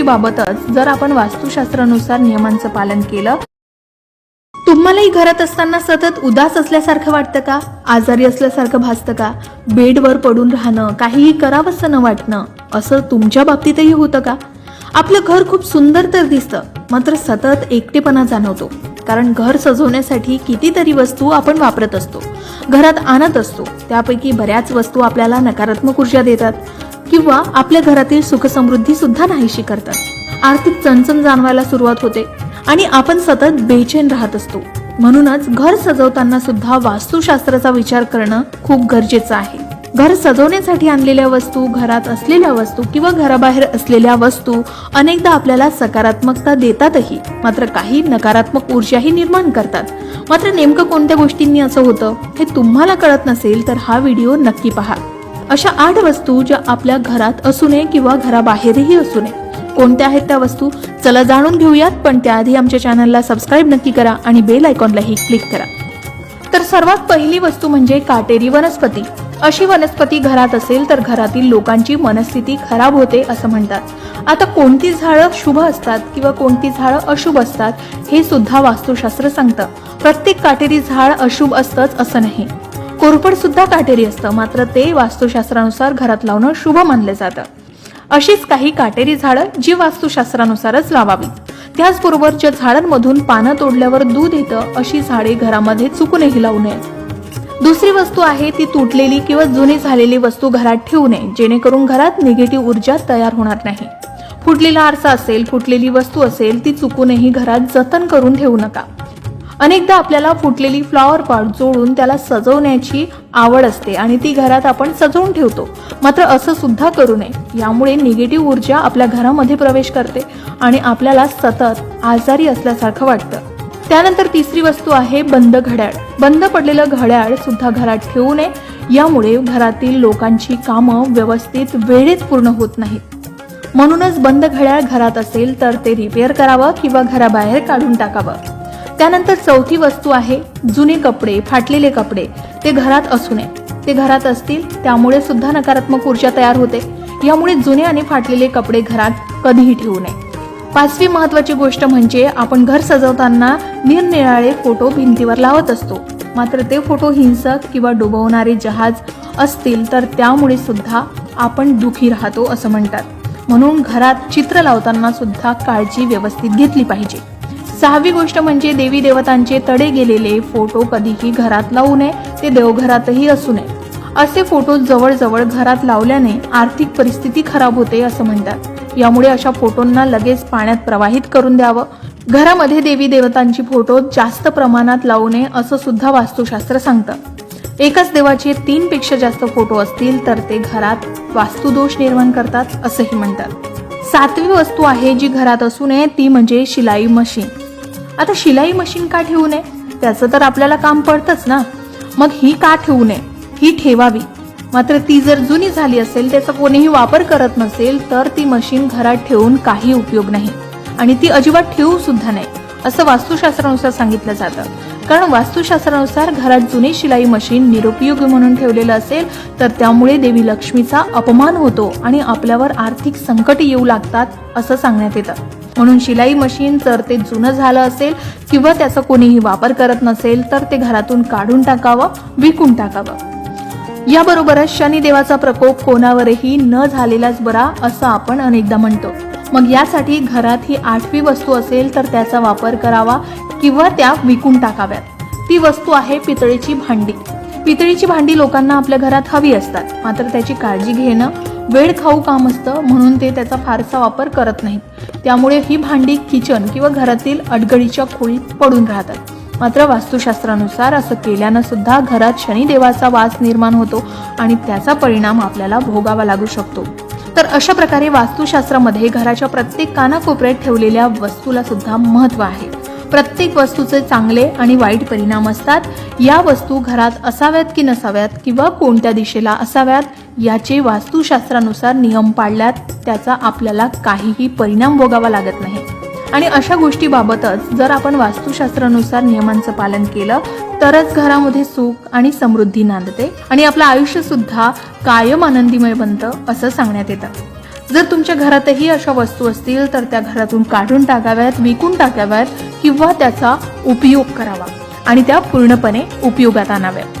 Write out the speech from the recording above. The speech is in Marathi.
गोष्टीबाबतच जर आपण वास्तुशास्त्रानुसार नियमांचं पालन केलं तुम्हालाही घरात असताना सतत उदास असल्यासारखं वाटतं का? आजारी असल्यासारखं भासतं का? बेडवर पडून राहणं काहीही करावंसं न वाटणं असं तुमच्या बाबतीतही होतं का? आपलं घर खूप सुंदर तर दिसतं मात्र सतत एकटेपणा जाणवतो. कारण घर सजवण्यासाठी कितीतरी वस्तू आपण वापरत असतो. घरात आणत असतो. त्यापैकी बऱ्याच वस्तू आपल्याला नकारात्मक ऊर्जा देतात. किंवा आपल्या घरातील सुखसमृद्धी सुद्धा नाहीशी करतात. आर्थिक चणचण जाणवायला सुरुवात होते आणि आपण सतत बेचैन राहत असतो. म्हणूनच घर सजवताना सुद्धा वास्तुशास्त्राचा विचार करणं खूप गरजेचं आहे. घर सजवण्यासाठी आणलेल्या वस्तू घरात असलेल्या वस्तू किंवा घराबाहेर असलेल्या वस्तू अनेकदा आपल्याला सकारात्मकता देतातही. मात्र काही नकारात्मक ऊर्जाही निर्माण करतात. मात्र नेमकं कोणत्या गोष्टींनी असं होतं हे तुम्हाला कळत नसेल तर हा व्हिडिओ नक्की पहा. अशा आठ वस्तू ज्या आपल्या घरात असू नये किंवा घराबाहेरही असू नये. कोणत्या आहेत त्या वस्तू? चला जाणून घेऊयात पण त्याआधी आमच्या चॅनलला सबस्क्राईब नक्की करा आणि बेल आयकॉनलाही क्लिक करा. तर सर्वात पहिली वस्तू म्हणजे काटेरी वनस्पती. अशी वनस्पती घरात असेल तर घरातील लोकांची मनस्थिती खराब होते असं म्हणतात. आता कोणती झाडं शुभ असतात किंवा कोणती झाडं अशुभ असतात हे सुद्धा वास्तुशास्त्र सांगतं. प्रत्येक काटेरी झाड अशुभ असतंच असं नाही. कोरफड सुद्धा काटेरी असतं. मात्र ते वास्तुशास्त्रानुसार घरात लावणं शुभ मानलं जातं. अशीच काही काटेरी झाडं जी वास्तुशास्त्रानुसारच लावावीत. त्याचबरोबर ज्या झाडांमधून पानं तोडल्यावर दूध येतं अशी झाडे घरामध्ये चुकूनही लावू नयेत दुसरी वस्तू आहे ती तुटलेली किंवा जुनी झालेली वस्तू घरात ठेवू नये जेणेकरून घरात निगेटिव्ह ऊर्जा तयार होणार नाही. फुटलेला आरसा असेल फुटलेली वस्तू असेल ती चुकूनही घरात जतन करून ठेवू नका. अनेकदा आपल्याला फुटलेली फ्लॉवर पॉट जोडून त्याला सजवण्याची आवड असते आणि ती घरात आपण सजवून ठेवतो. मात्र असं सुद्धा करू नये. यामुळे निगेटिव्ह ऊर्जा आपल्या घरामध्ये प्रवेश करते आणि आपल्याला सतत आजारी असल्यासारखं वाटतं. त्यानंतर तिसरी वस्तू आहे बंद घड्याळ. बंद पडलेलं घड्याळ सुद्धा घरात ठेवू नये. यामुळे घरातील लोकांची कामं व्यवस्थित वेळेत पूर्ण होत नाहीत. म्हणूनच बंद घड्याळ घरात असेल तर ते रिपेअर करावं किंवा घराबाहेर काढून टाकावं. त्यानंतर चौथी वस्तू आहे जुने कपडे फाटलेले कपडे. ते घरात असू नये. ते घरात असतील त्यामुळे सुद्धा नकारात्मक ऊर्जा तयार होते. यामुळे जुने आणि फाटलेले कपडे घरात कधीही ठेवू नये. पाचवी महत्वाची गोष्ट म्हणजे आपण घर सजवताना निरनिराळे फोटो भिंतीवर लावत असतो. मात्र ते फोटो हिंसक किंवा डुबवणारे जहाज असतील तर त्यामुळे सुद्धा आपण दुखी राहतो असं म्हणतात. म्हणून घरात चित्र लावताना सुद्धा काळजी व्यवस्थित घेतली पाहिजे. सहावी गोष्ट म्हणजे देवी देवतांचे तडे गेलेले फोटो कधीही घरात लावू नये ते देवघरातही असू नये. असे फोटो जवळजवळ घरात लावल्याने आर्थिक परिस्थिती खराब होते असं म्हणतात. यामुळे अशा फोटोंना लगेच पाण्यात प्रवाहित करून द्यावं. घरामध्ये देवी देवतांची फोटो जास्त प्रमाणात लावू नये असं सुद्धा वास्तुशास्त्र सांगतं. एकाच देवाचे तीन पेक्षा जास्त फोटो असतील तर ते घरात वास्तुदोष निर्माण करतात असंही म्हणतात. सातवी वस्तू आहे जी घरात असू नये ती म्हणजे शिलाई मशीन. आता शिलाई मशीन का ठेवू नये? त्याचं तर आपल्याला काम पडतंच ना. मग ही का ठेवू नये? ही ठेवावी. मात्र ती जर जुनी झाली असेल त्याचा कोणीही वापर करत नसेल तर ती मशीन घरात ठेवून काही उपयोग नाही. आणि ती अजिबात ठेवू सुद्धा नाही असं वास्तुशास्त्रानुसार सांगितलं जातं. कारण वास्तुशास्त्रानुसार घरात जुनी शिलाई मशीन निरुपयोगी म्हणून ठेवलेलं असेल तर त्यामुळे देवी लक्ष्मीचा अपमान होतो आणि आपल्यावर आर्थिक संकट येऊ लागतात असं सांगण्यात येतं. म्हणून शिलाई मशीन जर ते जुनं झालं असेल किंवा त्याचा कोणीही वापर करत नसेल तर ते घरातून काढून टाकावं विकून टाकावं. याबरोबरच शनिदेवाचा प्रकोप कोणावरही न झालेलाच बरा असं आपण अनेकदा म्हणतो. मग यासाठी घरात ही आठवी वस्तू असेल तर त्याचा वापर करावा किंवा त्या विकून टाकाव्यात. ती वस्तू आहे पितळेची भांडी. पितळीची भांडी लोकांना आपल्या घरात हवी असतात. मात्र त्याची काळजी घेणं वेळ खाऊ काम असतं म्हणून ते त्याचा फारसा वापर करत नाहीत. त्यामुळे ही भांडी किचन किंवा घरातील अडगळीच्या खोळीत पडून राहतात. मात्र वास्तुशास्त्रानुसार असं केल्यानं सुद्धा घरात शनिदेवाचा वास निर्माण होतो आणि त्याचा परिणाम आपल्याला भोगावा लागू शकतो. तर अशा प्रकारे वास्तुशास्त्रामध्ये घराच्या प्रत्येक कानाकोपऱ्यात ठेवलेल्या वस्तूला सुद्धा महत्त्व आहे. प्रत्येक वस्तूचे चांगले आणि वाईट परिणाम असतात. या वस्तू घरात असाव्यात की नसाव्यात किंवा कोणत्या दिशेला असाव्यात याचे वास्तुशास्त्रानुसार नियम पाळल्यात त्याचा आपल्याला काहीही परिणाम भोगावा लागत नाही. आणि अशा गोष्टीबाबतच जर आपण वास्तुशास्त्रानुसार नियमांचं पालन केलं तरच घरामध्ये सुख आणि समृद्धी नांदते आणि आपलं आयुष्य सुद्धा कायम आनंदीमय बनतं असं सांगण्यात येतं. जर तुमच्या घरातही अशा वस्तू असतील तर त्या घरातून काढून टाकाव्यात विकून टाकाव्यात किंवा त्याचा उपयोग करावा आणि त्या पूर्णपणे उपयोगात आणाव्यात.